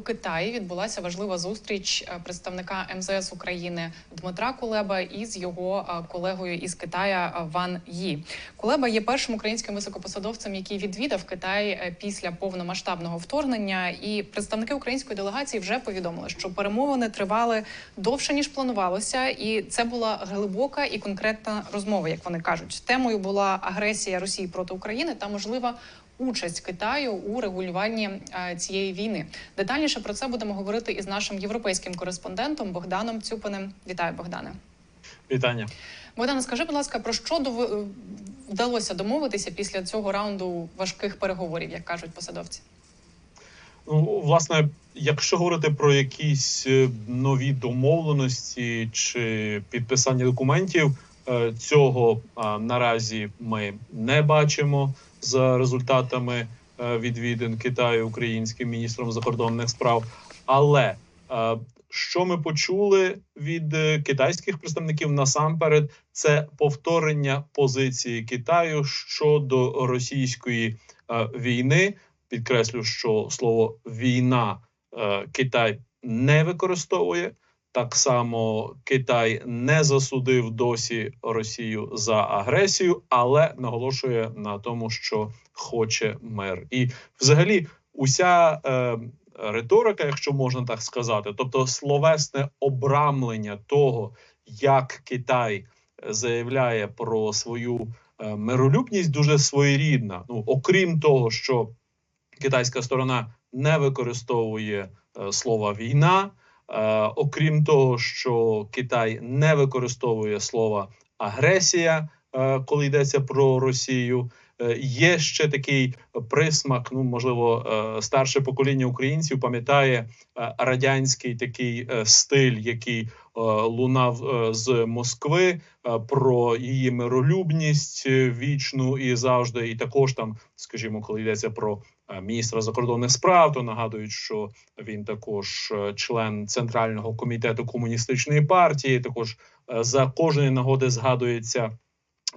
Китаї відбулася важлива зустріч е, представника МЗС України Дмитра Кулеба із його е, колегою із Китая е, Ван Ї. Кулеба є першим українським високопосадовцем, який відвідав Китай після повномасштабного вторгнення. І представники української делегації вже повідомили, що перемовини тривали довше ніж планувалося, і це була глибока і конкретна розмова, як вони кажуть. Темою була агресія Росії проти України та можлива участь Китаю у регулюванні е, цієї війни. Детальніше про це будемо говорити із нашим європейським кореспондентом Богданом Цюпиним. Вітаю, Богдане. Вітання. Богдане, скажи, будь ласка, про що дови- вдалося домовитися після цього раунду важких переговорів, як кажуть посадовці? Ну, власне, якщо говорити про якісь е, нові домовленості чи підписання документів, е, цього наразі ми не бачимо за результатами е, відвідин Китаю українським міністром закордонних справ. Але е, що ми почули від е, китайських представників насамперед, це повторення позиції Китаю щодо російської е, війни. Підкреслю, що слово війна е, Китай не використовує. Так само Китай не засудив досі Росію за агресію, але наголошує на тому, що хоче мир. І взагалі, уся е, риторика, якщо можна так сказати, тобто словесне обрамлення того, як Китай заявляє про свою е, миролюбність, дуже своєрідна. Ну окрім того, що китайська сторона не використовує е, слова війна. Е, окрім того, що Китай не використовує слова агресія, е, коли йдеться про Росію. Е, Є ще такий присмак. Ну можливо, старше покоління українців пам'ятає радянський такий стиль, який лунав з Москви про її миролюбність вічну і завжди. І також там, скажімо, коли йдеться про міністра закордонних справ, то нагадують, що він також е, член центрального комітету комуністичної партії. Також е, за кожної нагоди згадується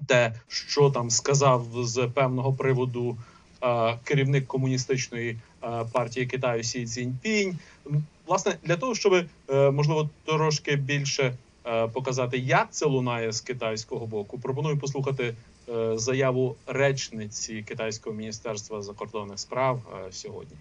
те, що там сказав з певного приводу е, керівник комуністичної партії Китаю Сі Цзіньпінь. Власне, для того, щоб можливо трошки більше показати, як це лунає з китайського боку, пропоную послухати заяву речниці китайського міністерства закордонних справ е, сьогодні.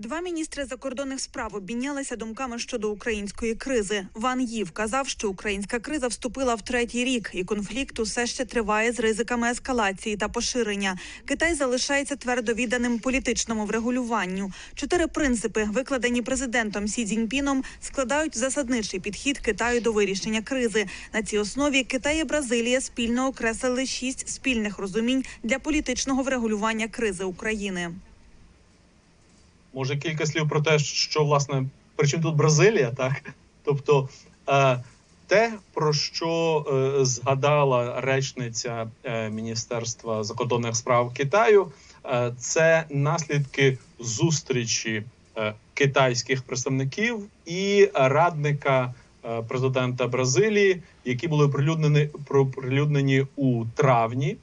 Два міністри закордонних справ обмінялися думками щодо української кризи. Ван Їв казав, що українська криза вступила в третій рік, і конфлікт усе ще триває з ризиками ескалації та поширення. Китай залишається твердо відданим політичному врегулюванню. Чотири принципи, викладені президентом Сі Цзіньпіном, складають засадничий підхід Китаю до вирішення кризи. На цій основі Китай і Бразилія спільно окреслили шість спільних розумінь для політичного врегулювання кризи України. Може кілька слів про те, що власне при чому тут Бразилія, так? Тобто е, те, про що е, згадала речниця е, Міністерства закордонних справ Китаю, це наслідки зустрічі китайських представників і радника президента Бразилії, які були оприлюднені оприлюднені у травні.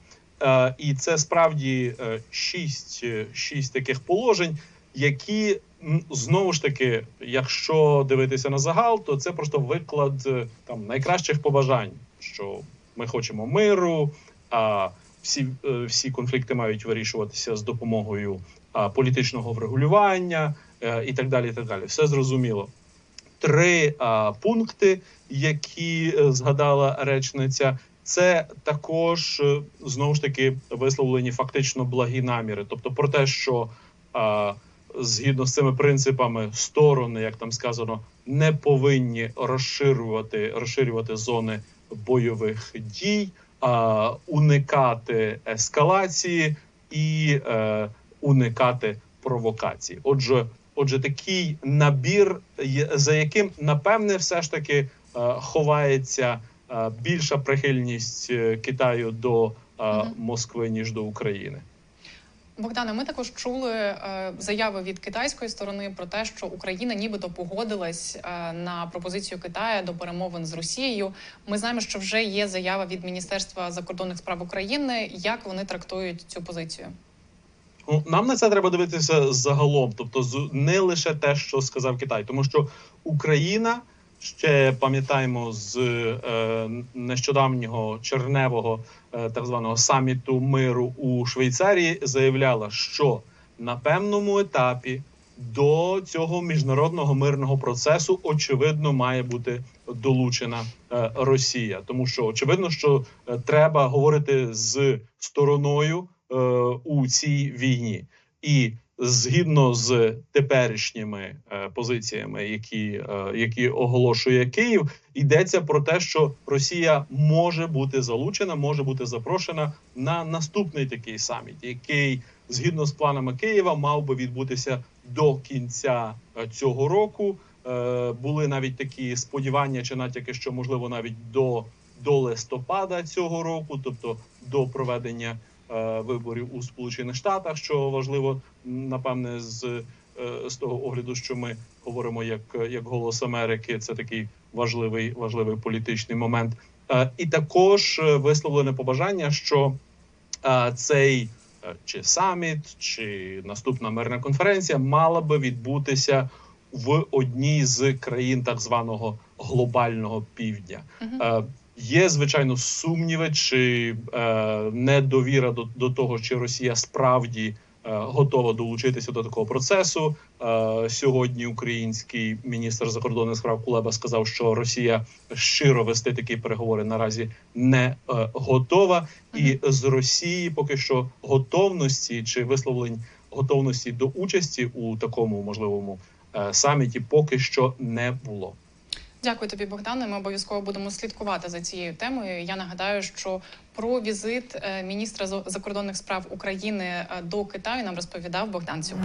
І це справді шість, шість таких положень які знову ж таки, якщо дивитися на загал, то це просто виклад е, там найкращих побажань, що ми хочемо миру, а всі, е, всі конфлікти мають вирішуватися з допомогою а, політичного врегулювання е, і так далі. І так далі. Все зрозуміло. Три а, пункти, які згадала речниця. Це також знову ж таки висловлені фактично благі наміри, тобто про те, що а, згідно з цими принципами сторони, як там сказано, не повинні розширювати розширювати зони бойових дій, а, уникати ескалації і е, уникати провокацій. Отже, отже, такий набір, за яким напевне, все ж таки е, ховається е, більша прихильність е, Китаю до е. Москви ніж до України. Богдане, ми також чули е, заяви від китайської сторони про те, що Україна нібито погодилась е, на пропозицію Китаю до перемовин з Росією. Ми знаємо, що вже є заява від Міністерства закордонних справ України. Як вони трактують цю позицію? Ну, нам на це треба дивитися загалом, тобто не лише те, що сказав Китай, тому що Україна ще пам'ятаємо з е, нещодавнього черневого е, так званого саміту миру у Швейцарії заявляла, що на певному етапі до цього міжнародного мирного процесу очевидно має бути долучена е, Росія, тому що очевидно, що треба говорити з стороною у цій війні, і згідно з теперішніми е, позиціями, які, е, які оголошує Київ, йдеться про те, що Росія може бути залучена, може бути запрошена на наступний такий саміт, який згідно з планами Києва мав би відбутися до кінця е, цього року. Були навіть такі сподівання чи натяки, що можливо навіть до, до листопада цього року, тобто до проведення виборів у Сполучених Штатах, що важливо напевне з, е, з того огляду, що ми говоримо як, як голос Америки, це такий важливий важливий політичний момент. Е, І також е, висловлене побажання, що е, цей е, чи саміт, чи наступна мирна конференція мала би відбутися в одній з країн так званого глобального півдня. Мгм. Е, Є звичайно сумніви чи е, недовіра до, до того, чи Росія справді е, готова долучитися до такого процесу. Е, сьогодні український міністр закордонних справ Кулеба сказав, що Росія щиро вести такі переговори наразі не е, готова, і з Росії поки що готовності чи висловлень готовності до участі у такому можливому е, саміті поки що не було. Дякую тобі, Богдане. Ми обов'язково будемо слідкувати за цією темою. Я нагадаю, що про візит е, міністра закордонних справ України е, до Китаю нам розповідав Богдан Цюк.